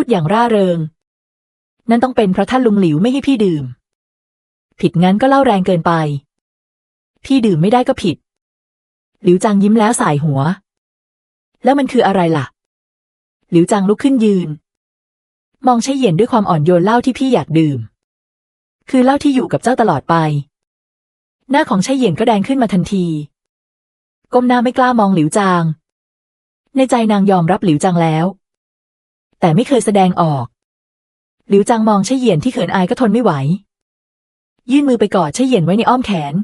พูดอย่างร่าเริง นั่นต้องเป็นเพราะท่านลุงหลิวไม่ให้พี่ดื่ม ผิดงั้นก็เล่าแรงเกินไป พี่ดื่มไม่ได้ก็ผิด หลิวจังยิ้มแล้วสายหัว แล้วมันคืออะไรล่ะ หลิวจังลุกขึ้นยืน มองใช้เหย็นด้วยความอ่อนโยนเหล้าที่พี่อยากดื่ม คือเหล้าที่อยู่กับเจ้าตลอดไป หน้าของใช้เหย็นก็แดงขึ้นมาทันที ก้มหน้าไม่กล้ามองหลิวจาง ในใจนางยอมรับหลิวจังแล้ว แต่ไม่เคยแสดงออก หลิวจังมองใช่เหยียนที่เขินอายก็ทนไม่ไหว ยื่นมือไปกอดใช่เหยียนไว้ในอ้อมแขน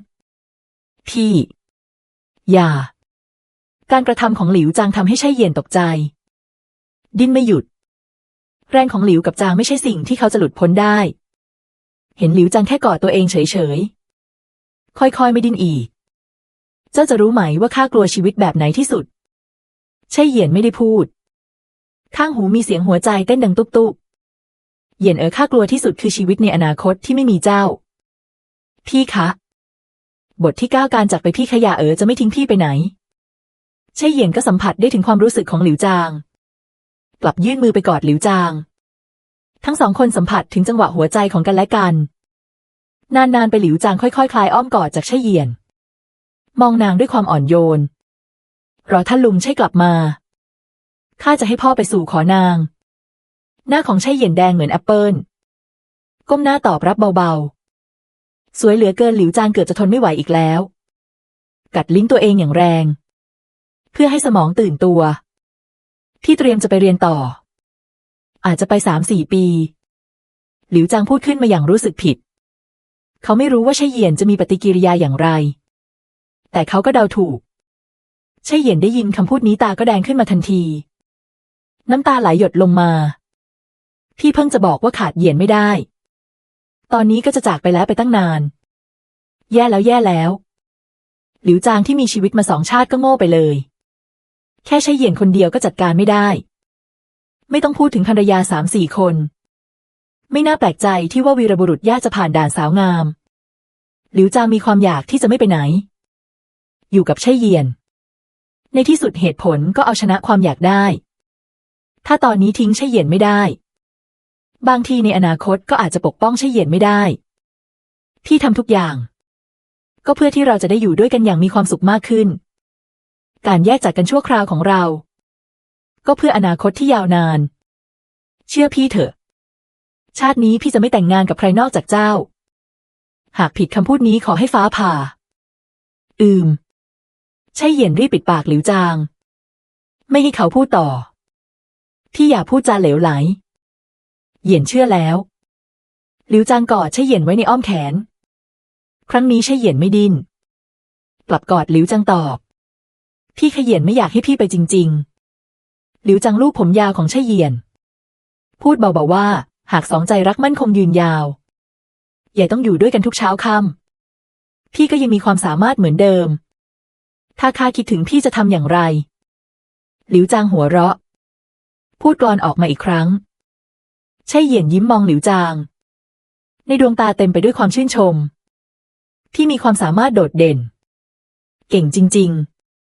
พี่ อย่า การกระทำของหลิวจางทำให้ใช่เหยียนตกใจ ดิ้นไม่หยุด แรงของหลิวกับจางไม่ใช่สิ่งที่เขาจะหลุดพ้นได้ เห็นหลิวจางแค่กอดตัวเองเฉยๆ ค่อยๆไม่ดิ้นอีก เจ้าจะรู้ไหมว่าข้ากลัวชีวิตแบบไหนที่สุดใช่เหยียนไม่ได้พูด ข้างหูมีเสียงหัวใจเต้นดังตุบๆเหยียนเอ๋อข้ากลัวที่สุดคือชีวิตในอนาคตที่ไม่มีเจ้า พี่คะ บทที่เก้าการจากไปพี่ขยะเอ๋อจะไม่ทิ้งพี่ไปไหนใช่เหยียนก็สัมผัสได้ถึงความรู้สึกของหลิวจาง กลับยื่นมือไปกอดหลิวจาง ทั้งสองคนสัมผัสถึงจังหวะหัวใจของกันและกัน นานๆไปหลิวจางค่อยๆคลายอ้อมกอดจากใช่เหยียน มองนางด้วยความอ่อนโยน รอท่านลุงใช่กลับมา ข้าจะให้พ่อไปสู่ขอนาง หน้าของใช่เหยียนแดงเหมือนแอปเปิลก้มหน้าตอบรับเบาๆ สวยเหลือเกินหลิวจางเกือบจะทนไม่ไหวอีกแล้ว กัดลิ้นตัวเองอย่างแรง เพื่อให้สมองตื่นตัว ที่เตรียมจะไปเรียนต่อ อาจจะไปสามสี่ปี หลิวจางพูดขึ้นมาอย่างรู้สึกผิด เขาไม่รู้ว่าใช่เหยียนจะมีปฏิกิริยาอย่างไร แต่เขาก็เดาถูกใช่เหยียนได้ยินคำพูดนี้ตาก็แดงขึ้นมาทันที น้ำตาไหลหยดลงมา พี่เพิ่งจะบอกว่าขาดเหยียนไม่ได้ ตอนนี้ก็จะจากไปแล้วไปตั้งนาน แย่แล้วแย่แล้ว หลิวจางที่มีชีวิตมาสองชาติก็โง่ไปเลย แค่ใช้เหยียนคนเดียวก็จัดการไม่ได้ ไม่ต้องพูดถึงภรรยาสามสี่คน ไม่น่าแปลกใจที่ว่าวีรบุรุษยากจะผ่านด่านสาวงาม หลิวจางมีความอยากที่จะไม่ไปไหน อยู่กับใช่เยียน ในที่สุดเหตุผลก็เอาชนะความอยากได้ ถ้าตอนนี้ทิ้งใช่เยียนไม่ได้ บางทีในอนาคตก็อาจจะปกป้องใช่เยียนไม่ได้ที่ทำทุกอย่าง ก็เพื่อที่เราจะได้อยู่ด้วยกันอย่างมีความสุขมากขึ้น การแยกจากกันชั่วคราวของเรา ก็เพื่ออนาคตที่ยาวนาน เชื่อพี่เถอะ ชาตินี้พี่จะไม่แต่งงานกับใครนอกจากเจ้า หากผิดคำพูดนี้ขอให้ฟ้าผ่า อืมใช่เหยียนรีบปิดปากหลิวจาง ไม่ให้เขาพูดต่อ พี่อย่าพูดจาเหลวไหล เหยียนเชื่อแล้ว หลิวจางกอดใช่เหยียนไว้ในอ้อมแขน ครั้งนี้ใช่เหยียนไม่ดิน้น กลับกอดหลิวจางตอบ พี่ขยียนไม่อยากให้พี่ไปจริง ๆ หลิวจางลูกผมยาวของใช่เหยียน พูดเบาๆว่า หากสองใจรักมั่นคงยืนยาวอย่ต้องอยู่ด้วยกันทุกเช้าค่ำพี่ก็ยังมีความสามารถเหมือนเดิม ถ้าข้าคิดถึงพี่จะทำอย่างไร หลิวจางหัวเราะ พูดกลอนออกมาอีกครั้ง ใช่เหยียนยิ้มมองหลิวจาง ในดวงตาเต็มไปด้วยความชื่นชม ที่มีความสามารถโดดเด่น เก่งจริง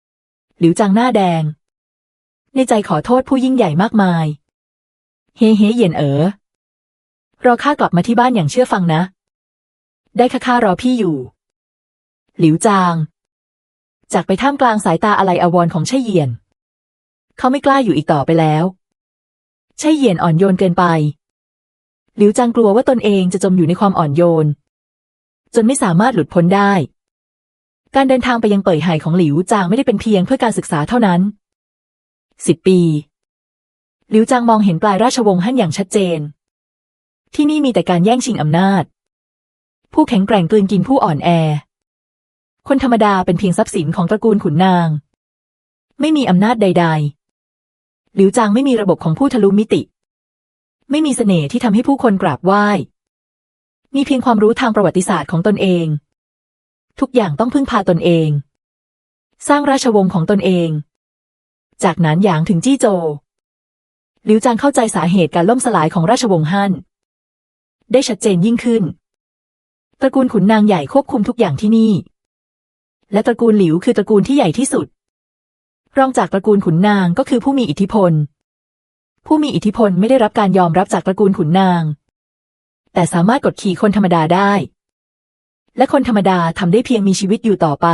ๆ หลิวจางหน้าแดง ในใจขอโทษผู้ยิ่งใหญ่มากมาย เฮ้เฮ้เหยียนเอ๋อรอข้ากลับมาที่บ้านอย่างเชื่อฟังนะ ได้ค่ะข้ารอพี่อยู่ หลิวจาง จากไปท่ามกลางสายตาอะไรอาวรของใช่เยียน เขาไม่กล้าอยู่อีกต่อไปแล้ว ใช่เหยียนอ่อนโยนเกินไป หลิวจางกลัวว่าตนเองจะจมอยู่ในความอ่อนโยน จนไม่สามารถหลุดพ้นได้ การเดินทางไปยังเป่ยไห่ของหลิวจางไม่ได้เป็นเพียงเพื่อการศึกษาเท่านั้นสิบปี หลิวจางมองเห็นปลายราชวงศ์ฮั่นอย่างชัดเจน ที่นี่มีแต่การแย่งชิงอำนาจ ผู้แข็งแกร่งกลืนกินผู้อ่อนแอ คนธรรมดาเป็นเพียงทรัพย์สินของตระกูลขุนนาง ไม่มีอำนาจใด ๆ หลิวจางไม่มีระบบของผู้ทะลุมิติ ไม่มีเสน่ห์ที่ทำให้ผู้คนกราบไหว้ มีเพียงความรู้ทางประวัติศาสตร์ของตนเอง ทุกอย่างต้องพึ่งพาตนเอง สร้างราชวงศ์ของตนเอง จากนั้นหยางถึงจี้โจหลิวจางเข้าใจสาเหตุการล่มสลายของราชวงศ์ฮั่น ได้ชัดเจนยิ่งขึ้น ตระกูลขุนนางใหญ่ควบคุมทุกอย่างที่นี่ และตระกูลหลิวคือตระกูลที่ใหญ่ที่สุด รองจากตระกูลขุนนางก็คือผู้มีอิทธิพล ผู้มีอิทธิพลไม่ได้รับการยอมรับจากตระกูลขุนนาง แต่สามารถกดขี่คนธรรมดาได้ และคนธรรมดาทำได้เพียงมีชีวิตอยู่ต่อไป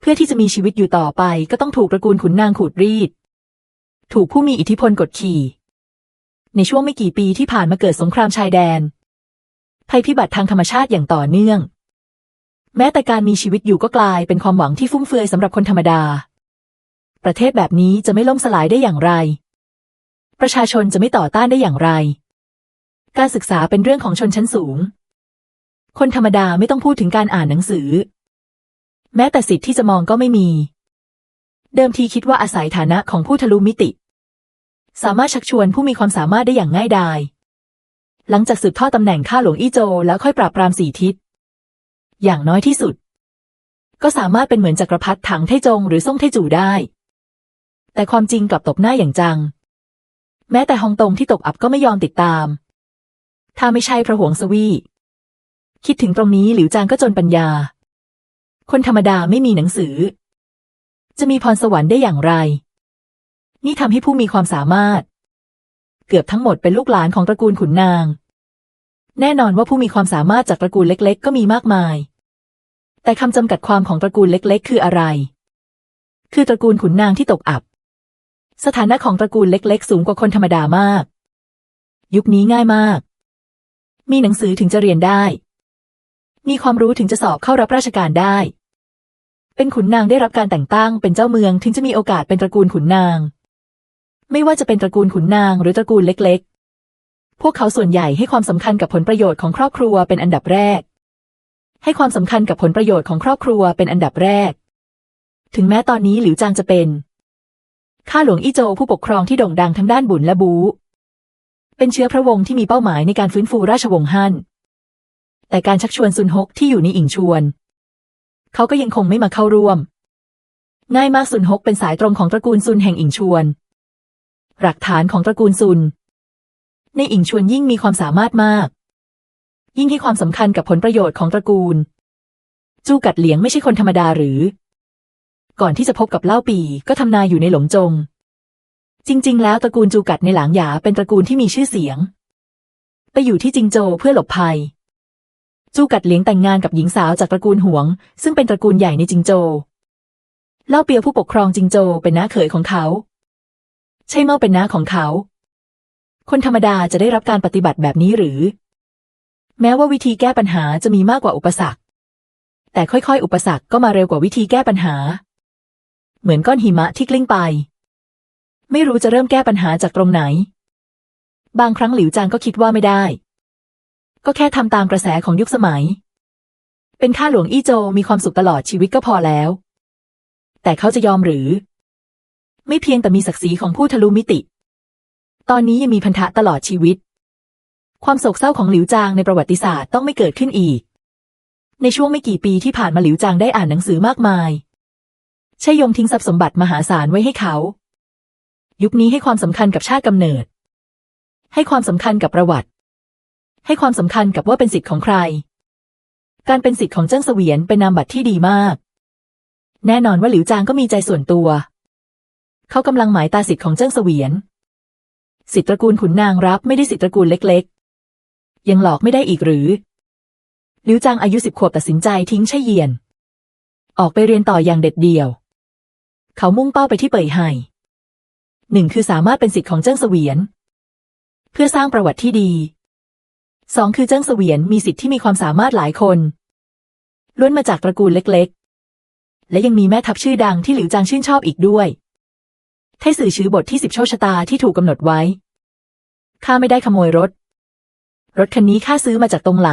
เพื่อที่จะมีชีวิตอยู่ต่อไปก็ต้องถูกตระกูลขุนนางขูดรีด ถูกผู้มีอิทธิพลกดขี่ ในช่วงไม่กี่ปีที่ผ่านมาเกิดสงครามชายแดน ภัยพิบัติทางธรรมชาติอย่างต่อเนื่อง แม้แต่การมีชีวิตอยู่ก็กลายเป็นความหวังที่ฟุ่มเฟือยสำหรับคนธรรมดา ประเทศแบบนี้จะไม่ล่มสลายได้อย่างไร ประชาชนจะไม่ต่อต้านได้อย่างไร การศึกษาเป็นเรื่องของชนชั้นสูง คนธรรมดาไม่ต้องพูดถึงการอ่านหนังสือ แม้แต่สิทธิ์ที่จะมองก็ไม่มี เดิมทีคิดว่าอาศัยฐานะของผู้ทะลุมิติ สามารถชักชวนผู้มีความสามารถได้อย่างง่ายดายหลังจากสืบทอดตำแหน่งข้าหลวงอี้โจแล้วค่อยปราบปรามสี่ทิศ อย่างน้อยที่สุด ก็สามารถเป็นเหมือนจักรพรรดิถังไทจงหรือซ่งไทจู่ได้ แต่ความจริงกลับตบหน้าอย่างจัง แม้แต่ฮองตงที่ตกอับก็ไม่ยอมติดตาม ถ้าไม่ใช่พระหวงสวีคิดถึงตรงนี้หลิวจางก็จนปัญญา คนธรรมดาไม่มีหนังสือ จะมีพรสวรรค์ได้อย่างไร นี่ทำให้ผู้มีความสามารถ เกือบทั้งหมดเป็นลูกหลานของตระกูลขุนนาง แน่นอนว่าผู้มีความสามารถจากตระกูลเล็ก ๆ ก็มีมากมาย แต่คำจำกัดความของตระกูลเล็ก ๆ คืออะไร คือตระกูลขุนนางที่ตกอับ สถานะของตระกูลเล็ก ๆ สูงกว่าคนธรรมดามาก ยุคนี้ง่ายมาก มีหนังสือถึงจะเรียนได้ มีความรู้ถึงจะสอบเข้ารับราชการได้ เป็นขุนนางได้รับการแต่งตั้งเป็นเจ้าเมืองถึงจะมีโอกาสเป็นตระกูลขุนนาง ไม่ว่าจะเป็นตระกูลขุนนางหรือตระกูลเล็ก ๆ พวกเขาส่วนใหญ่ให้ความสำคัญกับผลประโยชน์ของครอบครัวเป็นอันดับแรก ให้ความสำคัญกับผลประโยชน์ของครอบครัวเป็นอันดับแรก ถึงแม้ตอนนี้หลิวจางจะเป็น ข้าหลวงอี้โจวผู้ปกครองที่โด่งดังทั้งด้านบุญและบู เป็นเชื้อพระวงศ์ที่มีเป้าหมายในการฟื้นฟูราชวงศ์ฮั่น แต่การชักชวนซุนฮกที่อยู่ในอิงชวน เขาก็ยังคงไม่มาเข้าร่วม ง่ายมากซุนฮกเป็นสายตรงของตระกูลซุนแห่งอิงชวน หลักฐานของตระกูลซุน ในอิงชวนยิ่งมีความสามารถมาก ยิ่งให้ความสำคัญกับผลประโยชน์ของตระกูล จูกัดเหลียงไม่ใช่คนธรรมดาหรือ ก่อนที่จะพบกับเล่าปีก็ทำนายอยู่ในหลงจง จริง ๆ แล้วตระกูลจูกัดในหลางหยาเป็นตระกูลที่มีชื่อเสียง ไปอยู่ที่จิงโจเพื่อหลบภัย จูกัดเลี้ยงแต่งงานกับหญิงสาวจากตระกูลหวง ซึ่งเป็นตระกูลใหญ่ในจิงโจ เล่าเปียวผู้ปกครองจิงโจเป็นน้าเขยของเขา ใช่เม่าเป็นน้าของเขา คนธรรมดาจะได้รับการปฏิบัติแบบนี้หรือ แม้ว่าวิธีแก้ปัญหาจะมีมากกว่าอุปสรรคแต่ค่อยๆ อุปสรรคก็มาเร็วกว่าวิธีแก้ปัญหา เหมือนก้อนหิมะที่กลิ้งไป ไม่รู้จะเริ่มแก้ปัญหาจากตรงไหน บางครั้งหลิวจางก็คิดว่าไม่ได้ ก็แค่ทำตามกระแสของยุคสมัย เป็นข้าหลวงอี้โจมีความสุขตลอดชีวิตก็พอแล้ว แต่เขาจะยอมหรือ ไม่เพียงแต่มีศักดิ์ศรีของผู้ทะลุมิติ ตอนนี้ยังมีพันธะตลอดชีวิต ความโศกเศร้าของหลิวจางในประวัติศาสตร์ต้องไม่เกิดขึ้นอีกในช่วงไม่กี่ปีที่ผ่านมาหลิวจางได้อ่านหนังสือมากมาย ช่ยงทิ้งทรัพย์สมบัติมหาศาลไว้ให้เขา ยุคนี้ให้ความสำคัญกับชาติกำเนิด ให้ความสำคัญกับประวัติ ให้ความสำคัญกับว่าเป็นสิทธิ์ของใคร การเป็นสิทธิ์ของเจิ้งเสวียนเป็นนามบัตรที่ดีมาก แน่นอนว่าหลิวจางก็มีใจส่วนตัว เขากำลังหมายตาสิทธิ์ของเจิ้งเสวียน สิทธิตระกูลขุนนางรับไม่ได้สิทธิตระกูลเล็ก ๆ ยังหลอกไม่ได้อีกหรือหลิวจางอายุสิบขวบตัดสินใจทิ้งใช่เยียน ออกไปเรียนต่ออย่างเด็ดเดี่ยว เขามุ่งเป้าไปที่เป่ยไห่หนึ่งคือสามารถเป็นสิทธิ์ของเจิ้งเสวียน เพื่อสร้างประวัติที่ดีสองคือเจิ้งเสวียนมีสิทธิ์ที่มีความสามารถหลายคน ล้วนมาจากตระกูลเล็กๆ และยังมีแม่ทัพชื่อดังที่หลิวจางชื่นชอบอีกด้วยไทสื่อชื้อบทที่สิบโชคชะตาที่ถูกกำหนดไว้ข้าไม่ได้ขโมยรถ รถคันนี้ข้าซื้อมาจากตรงไหล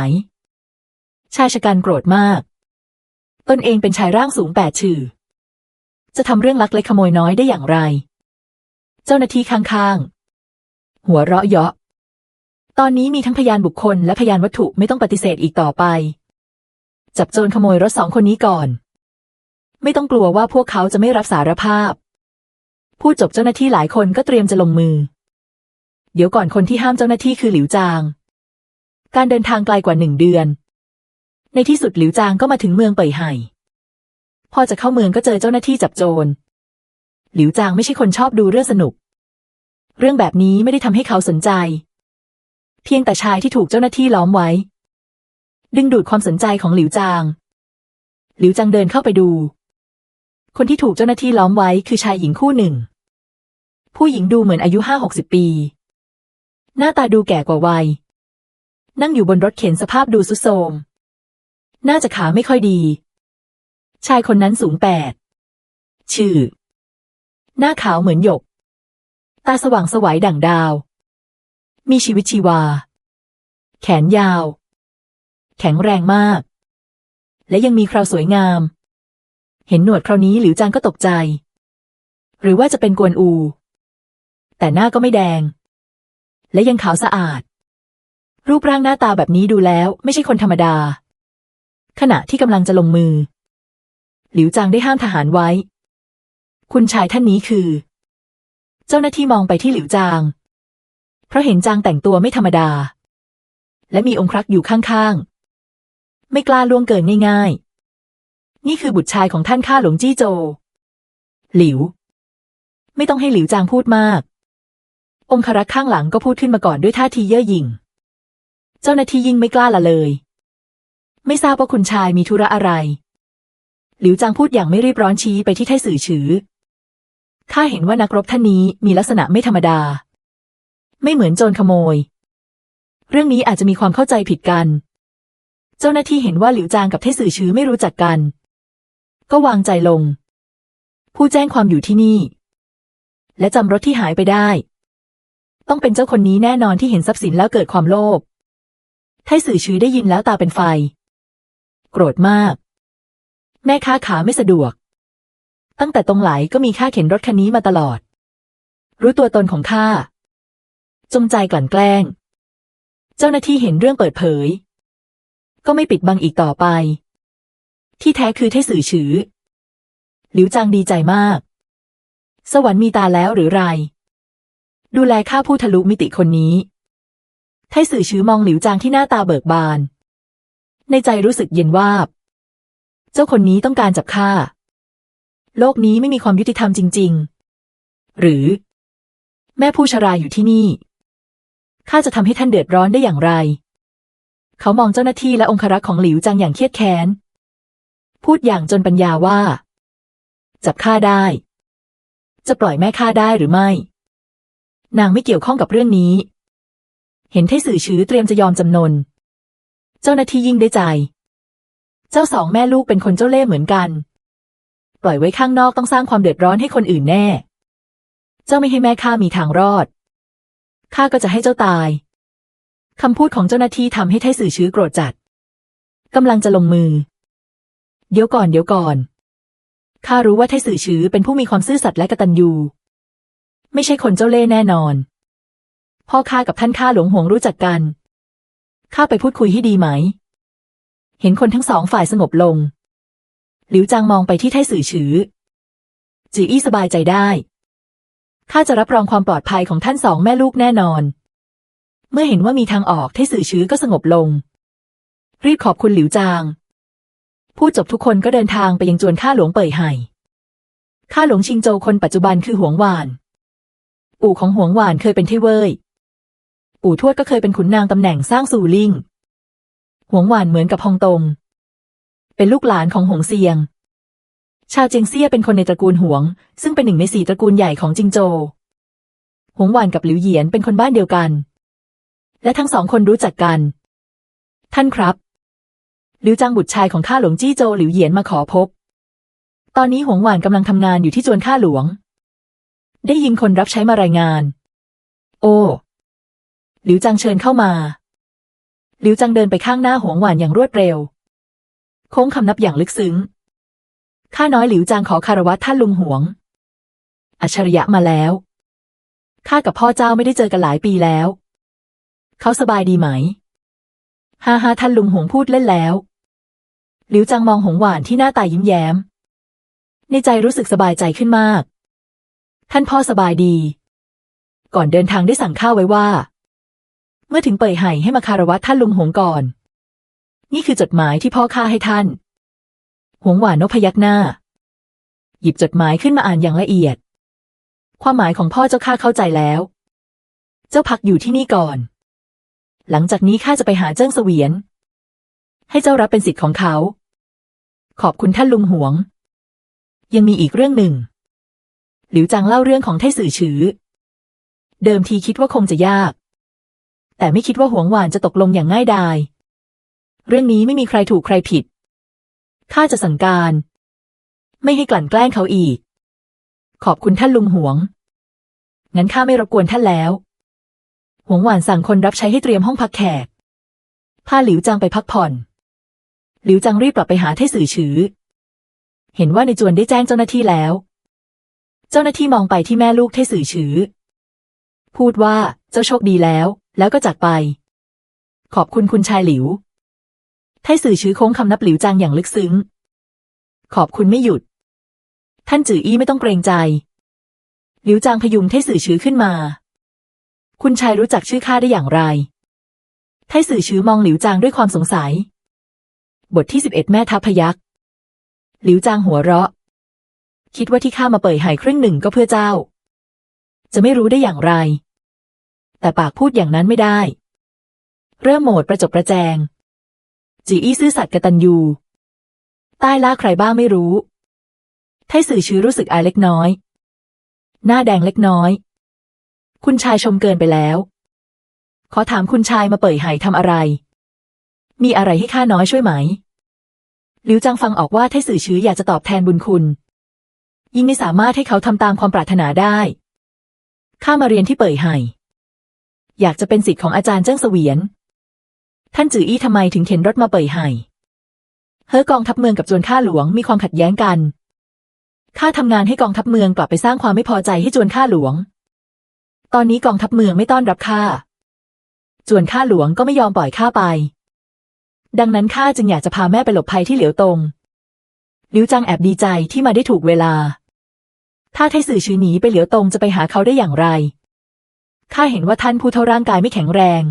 ชายชะกันโกรธมาก ตนเองเป็นชายร่างสูงแปดชื่อ จะทำเรื่องลักเล็กขโมยน้อยได้อย่างไร เจ้าหน้าที่ข้างๆ หัวเราะเยาะ ตอนนี้มีทั้งพยานบุคคลและพยานวัตถุไม่ต้องปฏิเสธอีกต่อไป จับโจรขโมยรถสองคนนี้ก่อน ไม่ต้องกลัวว่าพวกเขาจะไม่รับสารภาพพูดจบเจ้าหน้าที่หลายคนก็เตรียมจะลงมือ เดี๋ยวก่อนคนที่ห้ามเจ้าหน้าที่คือหลิวจาง การเดินทางไกลกว่าหนึ่งเดือน ในที่สุดหลิวจางก็มาถึงเมืองเป่ยไห่ พอจะเข้าเมืองก็เจอเจ้าหน้าที่จับโจร หลิวจางไม่ใช่คนชอบดูเรื่องสนุก เรื่องแบบนี้ไม่ได้ทำให้เขาสนใจ เพียงแต่ชายที่ถูกเจ้าหน้าที่ล้อมไว้ ดึงดูดความสนใจของหลิวจาง หลิวจางเดินเข้าไปดู คนที่ถูกเจ้าหน้าที่ล้อมไว้คือชายหญิงคู่หนึ่ง ผู้หญิงดูเหมือนอายุห้าหกสิบปี หน้าตาดูแก่กว่าวัย นั่งอยู่บนรถเข็นสภาพดูสุดโทมน่าจะขาไม่ค่อยดี ชายคนนั้นสูงแปด ชื่อ หน้าขาวเหมือนหยก ตาสว่างสวัยดั่งดาว มีชีวิตชีวา แขนยาว แข็งแรงมาก และยังมีคราวสวยงาม เห็นหนวดคราวนี้หลิวจางก็ตกใจ หรือว่าจะเป็นกวนอู แต่หน้าก็ไม่แดง และยังขาวสะอาด รูปร่างหน้าตาแบบนี้ดูแล้ว ไม่ใช่คนธรรมดา ขณะที่กำลังจะลงมือ หลิวจางได้ห้ามทหารไว้ คุณชายท่านนี้คือ เจ้าหน้าที่มองไปที่หลิวจาง เพราะเห็นจางแต่งตัวไม่ธรรมดา และมีองครักษ์อยู่ข้างๆ ไม่กล้าล่วงเกินง่ายๆ นี่คือบุตรชายของท่านข้าหลวงจี้โจ หลิว ไม่ต้องให้หลิวจางพูดมาก องครักษ์ข้างหลังก็พูดขึ้นมาก่อนด้วยท่าทีเย่อหยิ่ง เจ้าหน้าที่ยิ่งไม่กล้าละเลย ไม่ทราบว่าคุณชายมีธุระอะไร หลิวจางพูดอย่างไม่รีบร้อนชี้ไปที่ไทสื่อฉือ ข้าเห็นว่านักรบท่านนี้มีลักษณะไม่ธรรมดา ไม่เหมือนโจรขโมย เรื่องนี้อาจจะมีความเข้าใจผิดกัน เจ้าหน้าที่เห็นว่าหลิวจางกับไทสื่อฉือไม่รู้จักกัน ก็วางใจลง ผู้แจ้งความอยู่ที่นี่ และจำรถที่หายไปได้ ต้องเป็นเจ้าคนนี้แน่นอนที่เห็นทรัพย์สินแล้วเกิดความโลภไทสื่อฉือได้ยินแล้วตาเป็นไฟ โกรธมาก แม่ค้าขาไม่สะดวก ตั้งแต่ตรงไหลก็มีค่าเข็นรถคันนี้มาตลอด รู้ตัวตนของข้า จงใจกลั่นแกล้ง เจ้าหน้าที่เห็นเรื่องเปิดเผย ก็ไม่ปิดบังอีกต่อไป ที่แท้คือไทสื่อฉือ หลิวจางดีใจมาก สวรรค์มีตาแล้วหรือไร ดูแลข้าผู้ทะลุมิติคนนี้ ไทสื่อฉือมองหลิวจางที่หน้าตาเบิกบาน ในใจรู้สึกเย็นวาบ เจ้าคนนี้ต้องการจับข้า โลกนี้ไม่มีความยุติธรรมจริง ๆ หรือ แม่ผู้ชราอยู่ที่นี่ข้าจะทำให้ท่านเดือดร้อนได้อย่างไร เขามองเจ้าหน้าที่และองครักษ์ของหลิวจางอย่างเครียดแค้น พูดอย่างจนปัญญาว่า จับข้าได้ จะปล่อยแม่ข้าได้หรือไม่ นางไม่เกี่ยวข้องกับเรื่องนี้ เห็นไทสื่อชื้อเตรียมจะยอมจำนน เจ้าหน้าที่ยิ่งได้ใจ เจ้าสองแม่ลูกเป็นคนเจ้าเล่ห์เหมือนกัน ปล่อยไว้ข้างนอกต้องสร้างความเดือดร้อนให้คนอื่นแน่ เจ้าไม่ให้แม่ข้ามีทางรอด ข้าก็จะให้เจ้าตาย คำพูดของเจ้าหน้าที่ทำให้ไทสื่อชื้อโกรธจัดกำลังจะลงมือ เดี๋ยวก่อนเดี๋ยวก่อน ข้ารู้ว่าไทสื่อชื้อเป็นผู้มีความซื่อสัตย์และกตัญญู ไม่ใช่คนเจ้าเล่ห์แน่นอน พ่อข้ากับท่านข้าหลวงหวงรู้จักกัน ข้าไปพูดคุยให้ดีไหม เห็นคนทั้งสองฝ่ายสงบลง หลิวจางมองไปที่ไทสื่อฉือ จืออี้สบายใจได้ ข้าจะรับรองความปลอดภัยของท่านสองแม่ลูกแน่นอน เมื่อเห็นว่ามีทางออกไทสื่อฉือก็สงบลง รีบขอบคุณหลิวจาง ผู้จบทุกคนก็เดินทางไปยังจวนข้าหลวงเป่ยไห่ข้าหลวงชิงโจวคนปัจจุบันคือหวงหวาน ปู่ของหวงหวานเคยเป็นเทเว่ยปู่ทวดก็เคยเป็นขุนนางตำแหน่งสร้างสู่ลิง หวงหวานเหมือนกับฮองตง เป็นลูกหลานของหงเซียง ชาวเจียงเซี่ยเป็นคนในตระกูลหวง ซึ่งเป็นหนึ่งในสี่ตระกูลใหญ่ของจิงโจวหวงหวานกับหลิวเหยียนเป็นคนบ้านเดียวกัน และทั้งสองคนรู้จักกัน ท่านครับหลิวจางบุตรชายของข้าหลวงจี้โจวหลิวเหยียนมาขอพบ ตอนนี้หวงหวานกำลังทำงานอยู่ที่จวนข้าหลวง ได้ยินคนรับใช้มารายงาน โอ้หลิวจังเชิญเข้ามา ลิวจังเดินไปข้างหน้าหวงหวานอย่างรวดเร็ว โค้งคำนับอย่างลึกซึ้ง ข้าน้อยหลิวจางขอคารวะท่านลุงหวง อัจฉริยะมาแล้ว ข้ากับพ่อเจ้าไม่ได้เจอกันหลายปีแล้ว เขาสบายดีไหม ฮ่าฮ่าท่านลุงหวงพูดเล่นแล้ว หลิวจังมองหงหวานที่หน้าตายิ้มแย้ม ในใจรู้สึกสบายใจขึ้นมาก ท่านพ่อสบายดี ก่อนเดินทางได้สั่งข้าไว้ว่า เมื่อถึงเป่ยไห่ให้มาคารวะท่านลุงหงก่อน นี่คือจดหมายที่พ่อข้าให้ท่าน หงหวานนพยักหน้า หยิบจดหมายขึ้นมาอ่านอย่างละเอียด ความหมายของพ่อเจ้าข้าเข้าใจแล้ว เจ้าพักอยู่ที่นี่ก่อน หลังจากนี้ข้าจะไปหาเจิ้งเสวียน ให้เจ้ารับเป็นสิทธิ์ของเขา ขอบคุณท่านลุงหวง ยังมีอีกเรื่องหนึ่ง หลิวจางเล่าเรื่องของไทสื่อฉือเดิมทีคิดว่าคงจะยาก แต่ไม่คิดว่าหวงหวานจะตกลงอย่างง่ายดาย เรื่องนี้ไม่มีใครถูกใครผิด ข้าจะสั่งการ ไม่ให้กลั่นแกล้งเขาอีก ขอบคุณท่านลุงหวง งั้นข้าไม่รบกวนท่านแล้ว หวงหวานสั่งคนรับใช้ให้เตรียมห้องพักแขก พาหลิวจางไปพักผ่อน หลิวจางรีบกลับไปหาไทสื่อฉือ เห็นว่าในจวนได้แจ้งเจ้าหน้าที่แล้ว เจ้าหน้าที่มองไปที่แม่ลูกไทสื่อฉือพูดว่าเจ้าโชคดีแล้ว แล้วก็จากไป ขอบคุณคุณชายหลิว ไทสื่อชื้อโค้งคำนับหลิวจางอย่างลึกซึ้ง ขอบคุณไม่หยุด ท่านจืออี้ไม่ต้องเกรงใจ หลิวจางพยุงไทสื่อชื้อขึ้นมา คุณชายรู้จักชื่อข้าได้อย่างไร ไทสื่อชื้อมองหลิวจางด้วยความสงสัย บทที่สิบเอ็ดแม่ทัพพยักหลิวจางหัวเราะ คิดว่าที่ข้ามาเปิดหายครึ่งหนึ่งก็เพื่อเจ้า จะไม่รู้ได้อย่างไร แต่ปากพูดอย่างนั้นไม่ได้ เริ่มโหมดประจบประแจง จีอี้ซื่อสัตย์กตัญญูใต้ล่าใครบ้างไม่รู้ ไทสื่อชื้อรู้สึกอายเล็กน้อย หน้าแดงเล็กน้อย คุณชายชมเกินไปแล้ว ขอถามคุณชายมาเปิดหายทำอะไร มีอะไรให้ข้าน้อยช่วยไหมหลิวจังฟังออกว่าไทสื่อชื้ออยากจะตอบแทนบุญคุณ ยิ่งไม่สามารถให้เขาทำตามความปรารถนาได้ ข้ามาเรียนที่เปิดไห่ อยากจะเป็นสิทธิ์ของอาจารย์เจิ้งเสวียน ท่านจืออี้ทำไมถึงเข็นรถมาเปิดไห่เฮ้อกองทัพเมืองกับจวนข้าหลวงมีความขัดแย้งกันข้าทำงานให้กองทัพเมืองกลับไปสร้างความไม่พอใจให้จวนข้าหลวง ตอนนี้กองทัพเมืองไม่ต้อนรับข้า จวนข้าหลวงก็ไม่ยอมปล่อยข้าไป ดังนั้นข้าจึงอยากจะพาแม่ไปหลบภัยที่เหลียวตงลิวจังแอบดีใจที่มาได้ถูกเวลา ถ้าไทสื่อชื้อหนีไปเหลียวตงจะไปหาเขาได้อย่างไร ข้าเห็นว่าท่านผู้เท่าร่างกายไม่แข็งแรง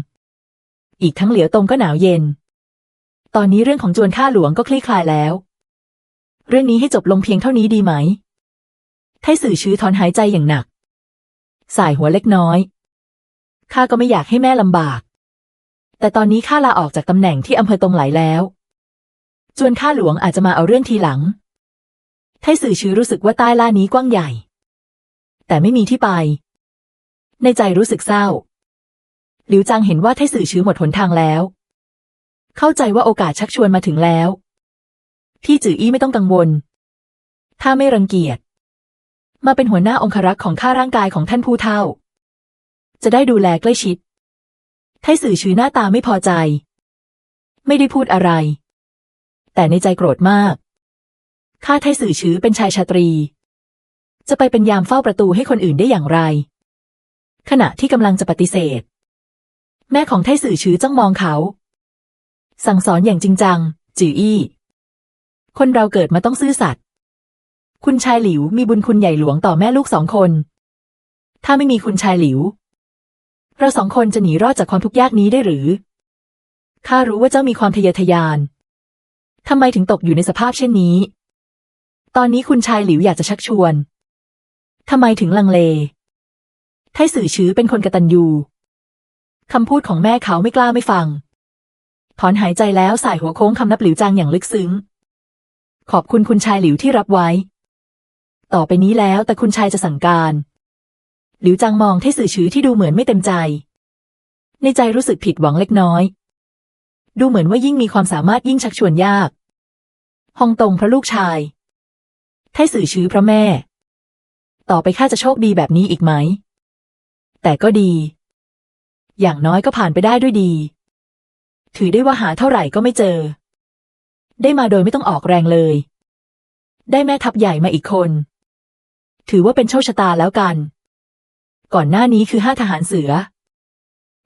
อีกทั้งเหลียวตงก็หนาวเย็น ตอนนี้เรื่องของจวนข้าหลวงก็คลี่คลายแล้ว เรื่องนี้ให้จบลงเพียงเท่านี้ดีไหม ไทสื่อชื้อถอนหายใจอย่างหนัก สายหัวเล็กน้อย ข้าก็ไม่อยากให้แม่ลำบาก แต่ตอนนี้ข้าลาออกจากตำแหน่งที่อำเภอตรงไหลแล้ว จวนข้าหลวงอาจจะมาเอาเรื่องทีหลัง ไทสื่อชื้อรู้สึกว่าใต้ล่านี้กว้างใหญ่ แต่ไม่มีที่ไป ในใจรู้สึกเศร้า หลิวจังเห็นว่าไทสื่อชื้อหมดหนทางแล้ว เข้าใจว่าโอกาสชักชวนมาถึงแล้ว พี่จืออี้ไม่ต้องกังวล ถ้าไม่รังเกียจ มาเป็นหัวหน้าองครักษ์ของข้าร่างกายของท่านผู้เฒ่า จะได้ดูแลใกล้ชิด ไทสื่อชื้อหน้าตาไม่พอใจ ไม่ได้พูดอะไร แต่ในใจโกรธมาก ข้าไทสื่อชื้อเป็นชายชาตรีจะไปเป็นยามเฝ้าประตูให้คนอื่นได้อย่างไร ขณะที่กำลังจะปฏิเสธ แม่ของไทสื่อชื้อจ้องมองเขา สั่งสอนอย่างจริงจัง จืออี้ คนเราเกิดมาต้องซื่อสัตย์คุณชายหลิวมีบุญคุณใหญ่หลวงต่อแม่ลูกสองคน ถ้าไม่มีคุณชายหลิว เราสองคนจะหนีรอดจากความทุกข์ยากนี้ได้หรือข้ารู้ว่าเจ้ามีความทะเยอทะยานทำไมถึงตกอยู่ในสภาพเช่นนี้ ตอนนี้คุณชายหลิวอยากจะชักชวนทำไมถึงลังเล ไทสื่อชื้อเป็นคนกตัญญูคำพูดของแม่เขาไม่กล้าไม่ฟัง ถอนหายใจแล้วสายหัวโค้งคำนับหลิวจางอย่างลึกซึ้ง ขอบคุณคุณชายหลิวที่รับไว้ ต่อไปนี้แล้วแต่คุณชายจะสั่งการ หลิวจางมองไทสื่อชื้อที่ดูเหมือนไม่เต็มใจ ในใจรู้สึกผิดหวังเล็กน้อย ดูเหมือนว่ายิ่งมีความสามารถยิ่งชักชวนยากฮองตงพระลูกชายไทสื่อชื้อพระแม่ ต่อไปข้าจะโชคดีแบบนี้อีกไหม แต่ก็ดี อย่างน้อยก็ผ่านไปได้ด้วยดี ถือได้ว่าหาเท่าไหร่ก็ไม่เจอ ได้มาโดยไม่ต้องออกแรงเลย ได้แม่ทัพใหญ่มาอีกคน ถือว่าเป็นโชคชะตาแล้วกัน ก่อนหน้านี้คือห้าทหารเสือ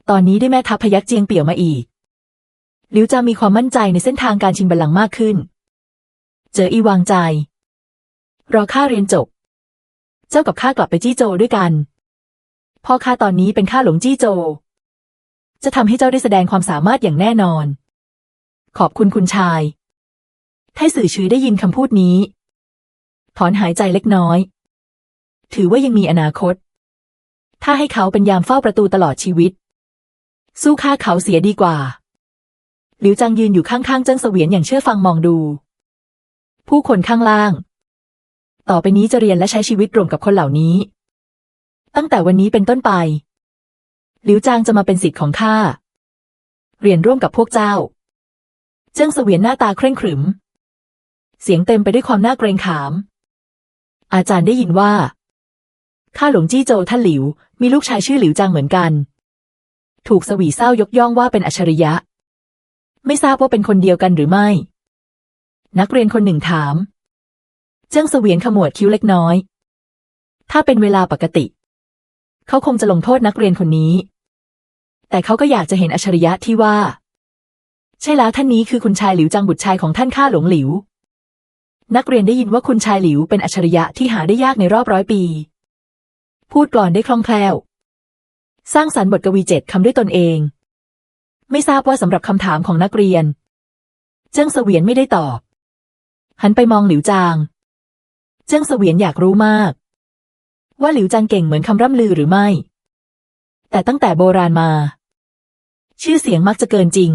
ตอนนี้ได้แม่ทัพพยักเจียงเปี่ยวมาอีกหลิวจามีความมั่นใจในเส้นทางการชิงบัลลังก์มากขึ้น เจออีวางใจ รอข้าเรียนจบ เจ้ากับข้ากลับไปจี้โจด้วยกัน พ่อข้าตอนนี้เป็นข้าหลงจี้โจ จะทำให้เจ้าได้แสดงความสามารถอย่างแน่นอน ขอบคุณคุณชาย ไทสื่อชื้อได้ยินคำพูดนี้ ถอนหายใจเล็กน้อย ถือว่ายังมีอนาคต ถ้าให้เขาเป็นยามเฝ้าประตูตลอดชีวิต สู้ฆ่าเขาเสียดีกว่า หลิวจางยืนอยู่ข้างๆเจิ้งเสวียนอย่างเชื่อฟังมองดู ผู้คนข้างล่าง ต่อไปนี้จะเรียนและใช้ชีวิตรวมกับคนเหล่านี้ ตั้งแต่วันนี้เป็นต้นไป หลิวจางจะมาเป็นสิทธิ์ของข้า เรียนร่วมกับพวกเจ้า เจิ้งเสวียนหน้าตาเคร่งขรึม เสียงเต็มไปด้วยความน่าเกรงขาม อาจารย์ได้ยินว่า ข้าหลวงจี้โจวท่านหลิว มีลูกชายชื่อหลิวจางเหมือนกัน ถูกสวีเศร้ายกย่องว่าเป็นอัจฉริยะ ไม่ทราบว่าเป็นคนเดียวกันหรือไม่ นักเรียนคนหนึ่งถาม เจิ้งเสวียนขมวดคิ้วเล็กน้อย ถ้าเป็นเวลาปกติ เขาคงจะลงโทษนักเรียนคนนี้ แต่เขาก็อยากจะเห็นอัจฉริยะที่ว่า ใช่แล้วท่านนี้คือคุณชายหลิวจางบุตรชายของท่านข้าหลวงหลิว นักเรียนได้ยินว่าคุณชายหลิวเป็นอัจฉริยะที่หาได้ยากในรอบร้อยปี พูดกลอนได้คล่องแคล่ว สร้างสรรค์บทกวีเจ็ดคำด้วยตนเอง ไม่ทราบว่าสำหรับคำถามของนักเรียน เจิ้งเสวียนไม่ได้ตอบ หันไปมองหลิวจาง เจิ้งเสวียนอยากรู้มาก ว่าหลิวจางเก่งเหมือนคำร่ำลือหรือไม่ แต่ตั้งแต่โบราณมา ชื่อเสียงมักจะเกินจริง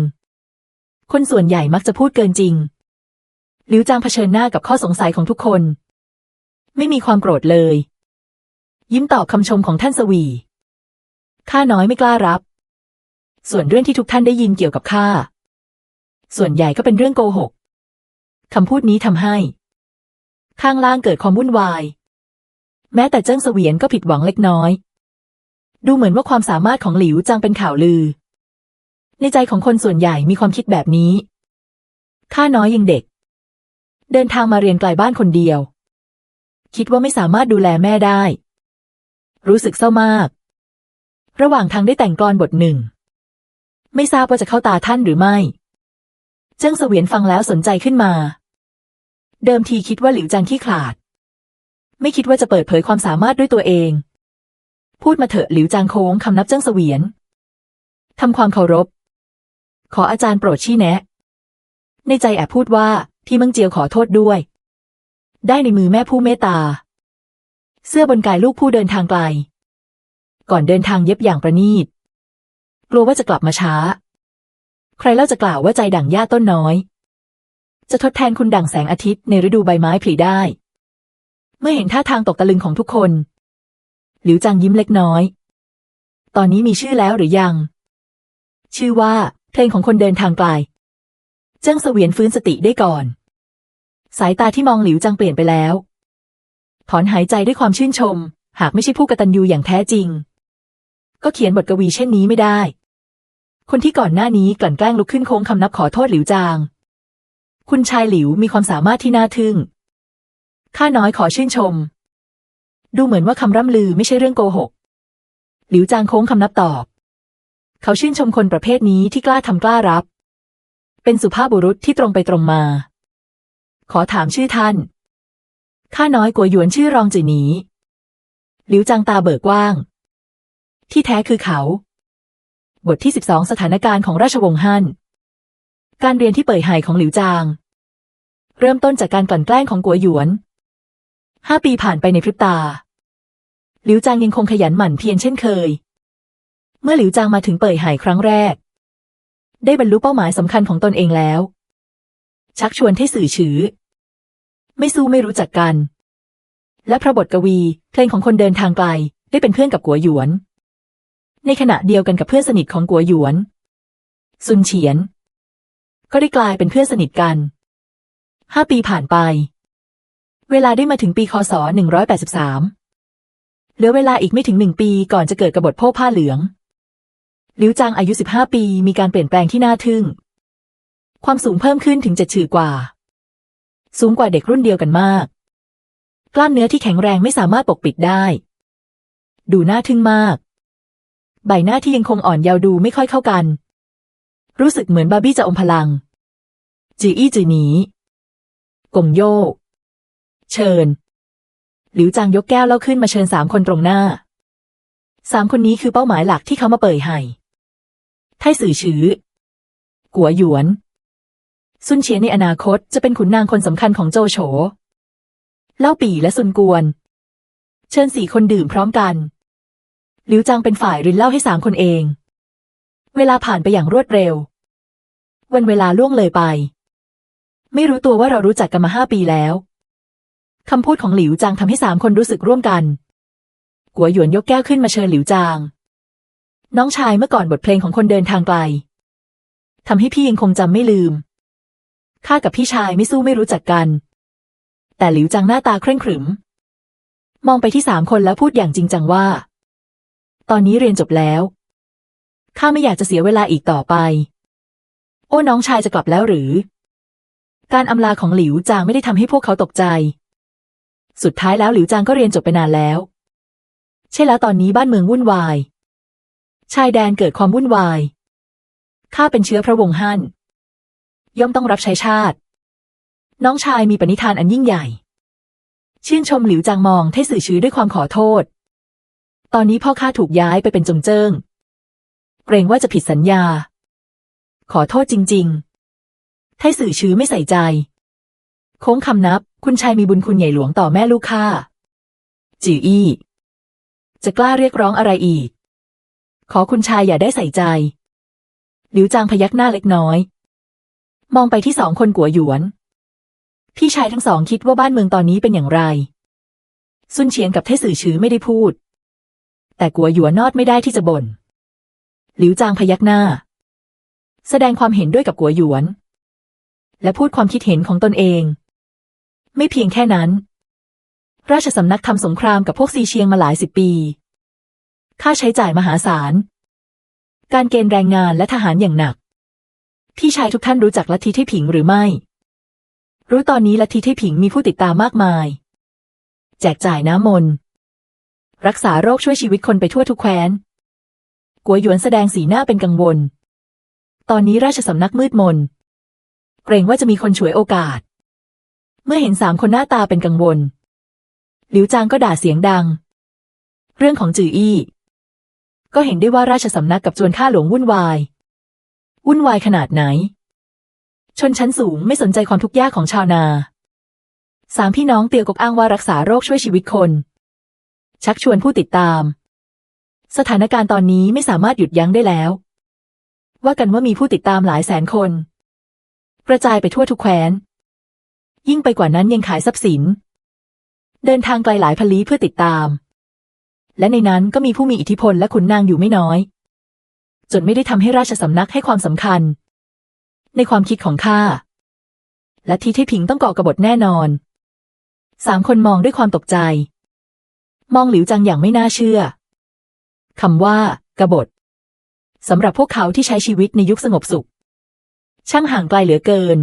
คนส่วนใหญ่มักจะพูดเกินจริง หลิวจางเผชิญหน้ากับข้อสงสัยของทุกคน ไม่มีความโกรธเลย ยิ้มตอบคำชมของท่านสวีข้าน้อยไม่กล้ารับ ส่วนเรื่องที่ทุกท่านได้ยินเกี่ยวกับข้า ส่วนใหญ่ก็เป็นเรื่องโกหกคำพูดนี้ทำให้ ข้างล่างเกิดความวุ่นวาย แม้แต่เจิ้งเสวียนก็ผิดหวังเล็กน้อย ดูเหมือนว่าความสามารถของหลิวจางเป็นข่าวลือ ในใจของคนส่วนใหญ่มีความคิดแบบนี้ ข้าน้อยยังเด็ก เดินทางมาเรียนไกลบ้านคนเดียว คิดว่าไม่สามารถดูแลแม่ได้ รู้สึกเศร้ามาก ระหว่างทางได้แต่งกลอนบทหนึ่ง ไม่ทราบว่าจะเข้าตาท่านหรือไม่ เจิ้งเสวียนฟังแล้วสนใจขึ้นมา เดิมทีคิดว่าหลิวจางขี้ขลาด ไม่คิดว่าจะเปิดเผยความสามารถด้วยตัวเอง พูดมาเถอะหลิวจางโค้งคำนับเจิ้งเสวียนทำความเคารพ ขออาจารย์โปรดชี้แนะ ในใจแอบพูดว่าที่มืองเจียวขอโทษด้วย ได้ในมือแม่ผู้เมตตา เสื้อบนกายลูกผู้เดินทางไกล ก่อนเดินทางเย็บอย่างประณีต กลัวว่าจะกลับมาช้า ใครเล่าจะกล่าวว่าใจดั่งหญ้าต้นน้อย จะทดแทนคุณดั่งแสงอาทิตย์ในฤดูใบไม้ผลิได้ เมื่อเห็นท่าทางตกตะลึงของทุกคน หลิวจางยิ้มเล็กน้อย ตอนนี้มีชื่อแล้วหรือยัง ชื่อว่าเพลงของคนเดินทางไกลเจิ้งเสวียนฟื้นสติได้ก่อน สายตาที่มองหลิวจางเปลี่ยนไปแล้ว ถอนหายใจด้วยความชื่นชม หากไม่ใช่ผู้กตัญญูอย่างแท้จริง ก็เขียนบทกวีเช่นนี้ไม่ได้ คนที่ก่อนหน้านี้กลั่นแกล้งลุกขึ้นโค้งคำนับขอโทษหลิวจาง คุณชายหลิวมีความสามารถที่น่าทึ่ง ข้าน้อยขอชื่นชม ดูเหมือนว่าคำร่ำลือไม่ใช่เรื่องโกหก หลิวจางโค้งคำนับตอบ เขาชื่นชมคนประเภทนี้ที่กล้าทำกล้ารับ เป็นสุภาพบุรุษที่ตรงไปตรงมา ขอถามชื่อท่าน ข้าน้อยกัวหยวนชื่อรองจือหนี หลิวจางตาเบิกกว้าง ที่แท้คือเขา บทที่สิบสองสถานการณ์ของราชวงศ์ฮั่น การเรียนที่เปิดไห่ของหลิวจาง เริ่มต้นจากการกลั่นแกล้งของกัวหยวน ห้าปีผ่านไปในพริบตา หลิวจางยังคงขยันหมั่นเพียรเช่นเคย เมื่อหลิวจางมาถึงเปิดไห่ครั้งแรก ได้บรรลุเป้าหมายสำคัญของตนเองแล้ว ชักชวนให้สื่อฉือ ไม่สู้ไม่รู้จักกัน และพระบทกวี เพลงของคนเดินทางไกลได้เป็นเพื่อนกับกัวหยวน ในขณะเดียวกันกับเพื่อนสนิทของกัวหยวน ซุนเฉียน ก็ได้กลายเป็นเพื่อนสนิทกันห้าปีผ่านไป เวลาได้มาถึงปีคศ 183 เหลือเวลาอีกไม่ถึงหนึ่งปีก่อนจะเกิดกบฏโพกผ้าเหลือง หลิวจางอายุ 15 ปีมีการเปลี่ยนแปลงที่น่าทึ่ง ความสูงเพิ่มขึ้นถึงเจ็ดชื่อกว่า สูงกว่าเด็กรุ่นเดียวกันมาก กล้ามเนื้อที่แข็งแรงไม่สามารถปกปิดได้ ดูน่าทึ่งมาก ใบหน้าที่ยังคงอ่อนเยาว์ดูไม่ค่อยเข้ากัน รู้สึกเหมือนบาร์บี้จะอมพลัง จืออี้จือหนีกงโย่ เชิญ หลิวจางยกแก้วแล้วขึ้นมาเชิญสามคนตรงหน้า สามคนนี้คือเป้าหมายหลักที่เขามาเปิดให้ไทสื่อชื้อ กัวหยวน ซุนเฉียนในอนาคตจะเป็นขุนนางคนสำคัญของโจโฉ เล่าปี่และซุนกวน เชิญสี่คนดื่มพร้อมกัน หลิวจางเป็นฝ่ายรินเล่าให้สามคนเอง เวลาผ่านไปอย่างรวดเร็ว วันเวลาล่วงเลยไป ไม่รู้ตัวว่าเรารู้จักกันมาห้าปีแล้ว คำพูดของหลิวจางทำให้สามคนรู้สึกร่วมกัน กัวหยวนยกแก้วขึ้นมาเชิญหลิวจาง น้องชายเมื่อก่อนบทเพลงของคนเดินทางไกลทำให้พี่ยังคงจำไม่ลืม ข้ากับพี่ชายไม่สู้ไม่รู้จักกัน แต่หลิวจางหน้าตาเคร่งขรึม มองไปที่สามคนแล้วพูดอย่างจริงจังว่า ตอนนี้เรียนจบแล้ว ข้าไม่อยากจะเสียเวลาอีกต่อไป โอ้น้องชายจะกลับแล้วหรือ การอำลาของหลิวจางไม่ได้ทำให้พวกเขาตกใจ สุดท้ายแล้วหลิวจางก็เรียนจบไปนานแล้ว ใช่แล้วตอนนี้บ้านเมืองวุ่นวาย ชายแดนเกิดความวุ่นวาย ข้าเป็นเชื้อพระวงศ์ฮั่น ย่อมต้องรับใช้ชาติ น้องชายมีปณิธานอันยิ่งใหญ่ ชื่นชมหลิวจางมองเทสื่อชื้อด้วยความขอโทษ ตอนนี้พ่อข้าถูกย้ายไปเป็นจงเจิ้ง เกรงว่าจะผิดสัญญา ขอโทษจริง ๆ ไทสื่อชื้อไม่ใส่ใจ โค้งคำนับ คุณชายมีบุญคุณใหญ่หลวงต่อแม่ลูกข้าจืออี้ จะกล้าเรียกร้องอะไรอีก ขอคุณชายอย่าได้ใส่ใจ หลิวจางพยักหน้าเล็กน้อย มองไปที่สองคนกัวหยวน พี่ชายทั้งสองคิดว่าบ้านเมืองตอนนี้เป็นอย่างไร ซุนเฉียงกับเทสื่อชื้อไม่ได้พูด แต่กัวหยวนนอดไม่ได้ที่จะบ่น หลิวจางพยักหน้า แสดงความเห็นด้วยกับกัวหยวน และพูดความคิดเห็นของตนเอง ไม่เพียงแค่นั้น ราชสำนักทำสงครามกับพวกซีเชียงมาหลายสิบปี ค่าใช้จ่ายมหาศาล การเกณฑ์แรงงานและทหารอย่างหนัก พี่ชายทุกท่านรู้จักลัทธิเทผิงหรือไม่ รู้ตอนนี้ลัทธิเทผิงมีผู้ติดตามมากมาย แจกจ่ายน้ำมนต์ รักษาโรคช่วยชีวิตคนไปทั่วทุกแคว้น กัวหยวนแสดงสีหน้าเป็นกังวล ตอนนี้ราชสำนักมืดมน เกรงว่าจะมีคนฉวยโอกาส เมื่อเห็นสามคนหน้าตาเป็นกังวล หลิวจางก็ด่าเสียงดัง เรื่องของจืออี้ ก็เห็นได้ว่าราชสำนักกับจวนข้าหลวงวุ่นวาย วุ่นวายขนาดไหน ชนชั้นสูงไม่สนใจความทุกข์ยากของชาวนา สามพี่น้องเตียวกกอ้างว่ารักษาโรคช่วยชีวิตคน ชักชวนผู้ติดตาม สถานการณ์ตอนนี้ไม่สามารถหยุดยั้งได้แล้ว ว่ากันว่ามีผู้ติดตามหลายแสนคน กระจายไปทั่วทุกแคว้น ยิ่งไปกว่านั้นยังขายทรัพย์สิน เดินทางไกลหลายพันลี้เพื่อติดตาม และในนั้นก็มีผู้มีอิทธิพลและขุนนางอยู่ไม่น้อย จนไม่ได้ทำให้ราชสำนักให้ความสำคัญ ในความคิดของข้าและที่เทพิงต้องก่อกบฏแน่นอน สามคนมองด้วยความตกใจ มองหลิวจังอย่างไม่น่าเชื่อคำว่ากบฏสำหรับพวกเขาที่ใช้ชีวิตในยุคสงบสุข ช่างห่างไกลเหลือเกิน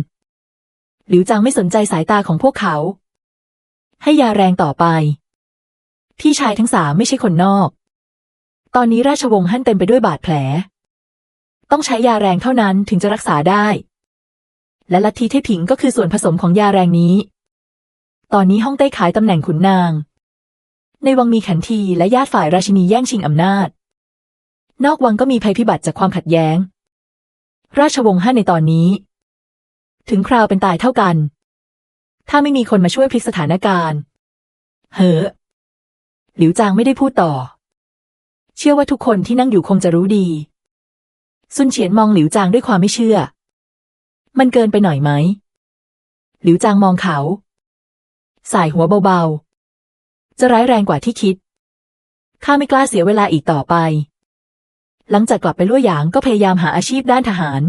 หลิวจังไม่สนใจสายตาของพวกเขา ให้ยาแรงต่อไป พี่ชายทั้งสามไม่ใช่คนนอก ตอนนี้ราชวงศ์ฮั่นเต็มไปด้วยบาดแผล ต้องใช้ยาแรงเท่านั้นถึงจะรักษาได้ และลัทธิเทผิงก็คือส่วนผสมของยาแรงนี้ ตอนนี้ห้องเต้ขายตำแหน่งขุนนาง ในวังมีขันทีและญาติฝ่ายราชินีแย่งชิงอำนาจ นอกวังก็มีภัยพิบัติจากความขัดแย้ง ราชวงศ์ฮั่นในตอนนี้ ถึงคราวเป็นตายเท่ากัน ถ้าไม่มีคนมาช่วยพลิกสถานการณ์เฮ้อหลิวจางไม่ได้พูดต่อ เชื่อว่าทุกคนที่นั่งอยู่คงจะรู้ดี ซุนเฉียนมองหลิวจางด้วยความไม่เชื่อ มันเกินไปหน่อยไหม หลิวจางมองเขา สายหัวเบาๆ จะร้ายแรงกว่าที่คิด ข้าไม่กล้าเสียเวลาอีกต่อไป หลังจากกลับไปลั่วหยางก็พยายามหาอาชีพด้านทหาร